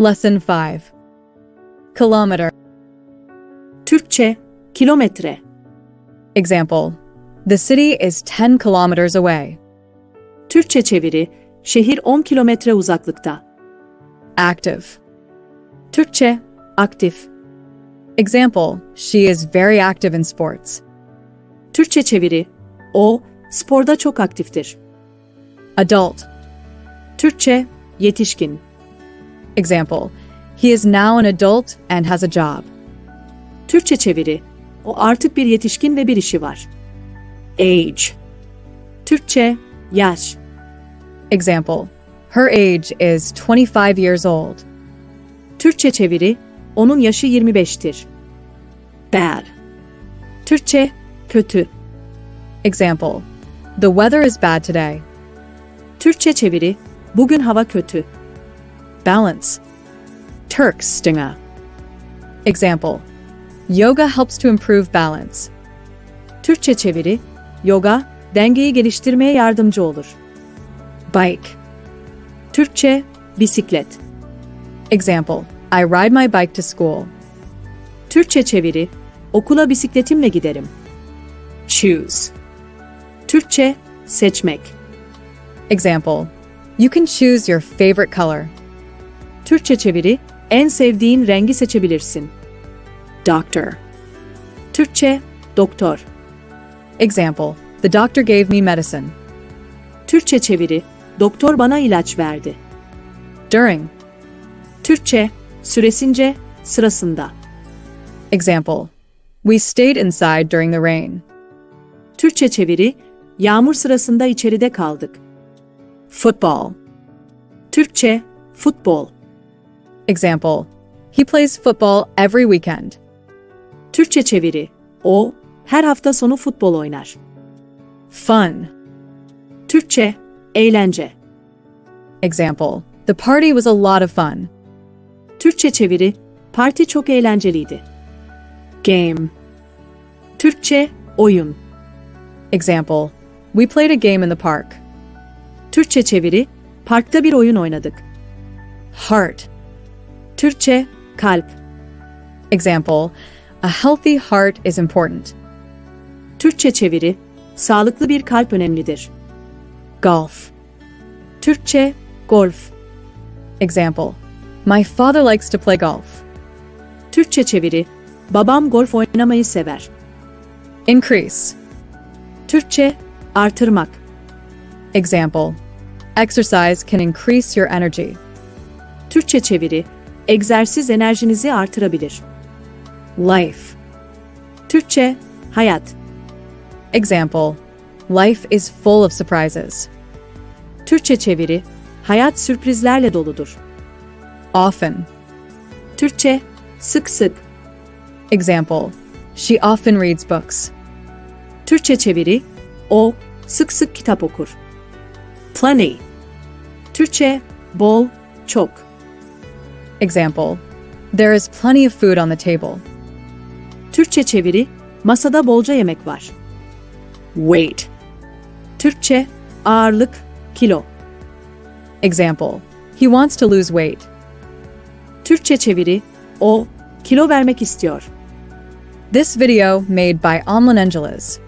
Lesson 5 Kilometer. Türkçe, kilometre. Example The city is 10 kilometers away. Türkçe çeviri, şehir 10 kilometre uzaklıkta. Active. Türkçe, aktif. Example She is very active in sports. Türkçe çeviri, o, sporda çok aktiftir. Adult. Türkçe, yetişkin. Example He is now an adult and has a job. Türkçe çeviri, o artık bir yetişkin ve bir işi var. Age. Türkçe, yaş. Example Her age is 25 years old. Türkçe çeviri, onun yaşı 25'tir. Bad. Türkçe, kötü. Example The weather is bad today. Türkçe çeviri, bugün hava kötü. Balance. Turks stinger. Example Yoga helps to improve balance. Türkçe çeviri, yoga, dengeyi geliştirmeye yardımcı olur. Bike. Türkçe, bisiklet. Example I ride my bike to school. Türkçe çeviri, okula bisikletimle giderim. Choose. Türkçe, seçmek. Example You can choose your favorite color. Türkçe çeviri, en sevdiğin rengi seçebilirsin. Doctor. Türkçe, doktor. Example The doctor gave me medicine. Türkçe çeviri, doktor bana ilaç verdi. During. Türkçe, süresince, sırasında. Example We stayed inside during the rain. Türkçe çeviri, yağmur sırasında içeride kaldık. Football. Türkçe, futbol. Example He plays football every weekend. Türkçe çeviri, o, her hafta sonu futbol oynar. Fun. Türkçe, eğlence. Example The party was a lot of fun. Türkçe çeviri, parti çok eğlenceliydi. Game. Türkçe, oyun. Example We played a game in the park. Türkçe çeviri, parkta bir oyun oynadık. Heart. Türkçe, kalp. Example A healthy heart is important. Türkçe çeviri, sağlıklı bir kalp önemlidir. Golf. Türkçe, golf. Example My father likes to play golf. Türkçe çeviri, babam golf oynamayı sever. Increase. Türkçe, artırmak. Example Exercise can increase your energy. Türkçe çeviri, egzersiz enerjinizi artırabilir. Life. Türkçe, hayat. Example Life is full of surprises. Türkçe çeviri, hayat sürprizlerle doludur. Often. Türkçe, sık sık. Example She often reads books. Türkçe çeviri, o sık sık kitap okur. Plenty. Türkçe, bol, çok. Example There is plenty of food on the table. Türkçe çeviri, masada bolca yemek var. Weight. Türkçe, ağırlık, kilo. Example He wants to lose weight. Türkçe çeviri, o kilo vermek istiyor. This video made by Amlan Angeles.